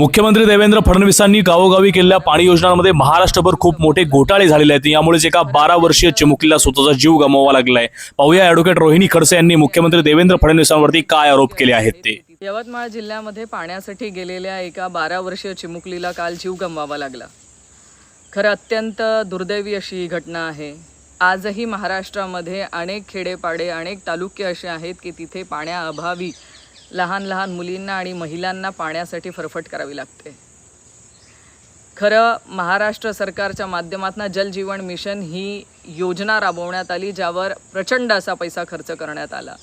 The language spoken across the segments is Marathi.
मुख्यमंत्री देवेंद्र फडणवीसांनी गावोगावी केलेल्या पाणी योजनांमध्ये महाराष्ट्रभर खूप मोठे घोटाळे झालेले आहेत. यामुळेच एका बारा वर्षीय चिमुकलीला स्वतःचा जीव गमवावा लागलाय. पाहूया ॲडव्होकेट रोहिणी खडसे यांनी मुख्यमंत्री देवेंद्र फडणवीसांवरती काय आरोप केले आहेत ते? यवतमाळ जिल्ह्यामध्ये पाण्यासाठी गेलेल्या एका बारा वर्षीय चिमुकलीला काल जीव गमवावा लागला. खरं अत्यंत दुर्दैवी अशी ही घटना आहे. आजही महाराष्ट्रामध्ये अनेक खेडेपाडे अनेक तालुके असे आहेत की तिथे पाण्याअभावी लहान लहान मुलींना आणि महिलांना पाण्यासाठी फरफट करावी लागते. खरं महाराष्ट्र सरकारच्या माध्यमातून जल जीवन मिशन ही योजना राबवण्यात आली ज्यावर प्रचंड असा पैसा खर्च करण्यात आला.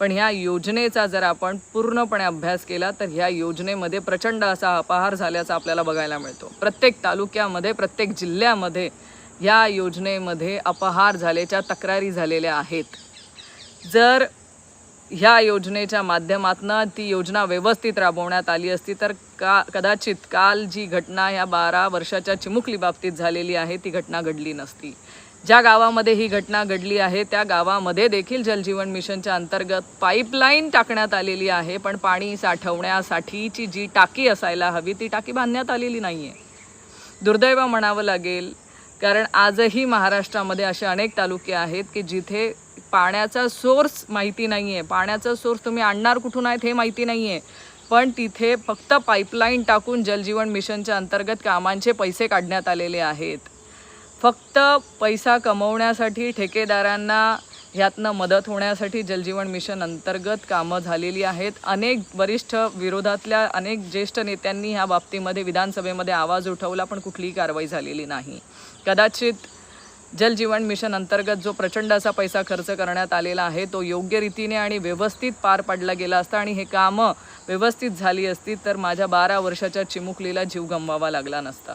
पण ह्या योजनेचा जर आपण पूर्णपणे अभ्यास केला तर ह्या योजनेमध्ये प्रचंड असा अपहार झाल्याचा आपल्याला बघायला मिळतो. प्रत्येक तालुक्यामध्ये प्रत्येक जिल्ह्यामध्ये ह्या योजनेमध्ये अपहार झाल्याच्या तक्रारी झालेल्या आहेत. जर ह्या योजनेच्या माध्यमातून ती योजना व्यवस्थित राबवण्यात आली असती तर का कदाचित काल जी घटना ह्या बारा वर्षाच्या चिमुकली बाबतीत झालेली आहे ती घटना घडली नसती. ज्या गावामध्ये ही घटना घडली आहे त्या गावामध्ये देखील जलजीवन मिशनच्या अंतर्गत पाईपलाईन टाकण्यात आलेली आहे पण पाणी साठवण्यासाठीची जी टाकी असायला हवी ती टाकी बांधण्यात आलेली नाही आहे दुर्दैव म्हणावं लागेल कारण आजही महाराष्ट्रामध्ये असे अनेक तालुके आहेत की जिथे पाण्याचा सोर्स माहिती नाही आहे पाण्याचा सोर्स तुम्ही आणणार कुठून आहेत हे माहिती नाही आहे पण तिथे फक्त पाईपलाईन टाकून जलजीवन मिशनच्या अंतर्गत कामांचे पैसे काढण्यात आलेले आहेत. फक्त पैसा कमवण्यासाठी ठेकेदारांना ह्यातनं मदत होण्यासाठी जलजीवन मिशन अंतर्गत कामं झालेली आहेत. अनेक वरिष्ठ विरोधातल्या अनेक ज्येष्ठ नेत्यांनी ह्या बाबतीमध्ये विधानसभेमध्ये आवाज उठवला पण कुठलीही कारवाई झालेली नाही. कदाचित जलजीवन मिशन अंतर्गत जो प्रचंड असा पैसा खर्च करण्यात आलेला आहे तो योग्य रीतीने आणि व्यवस्थित पार पाडला गेला असता आणि हे कामं व्यवस्थित झाली असती तर माझ्या बारा वर्षाच्या चिमुकलीला जीव गमवावा लागला नसता.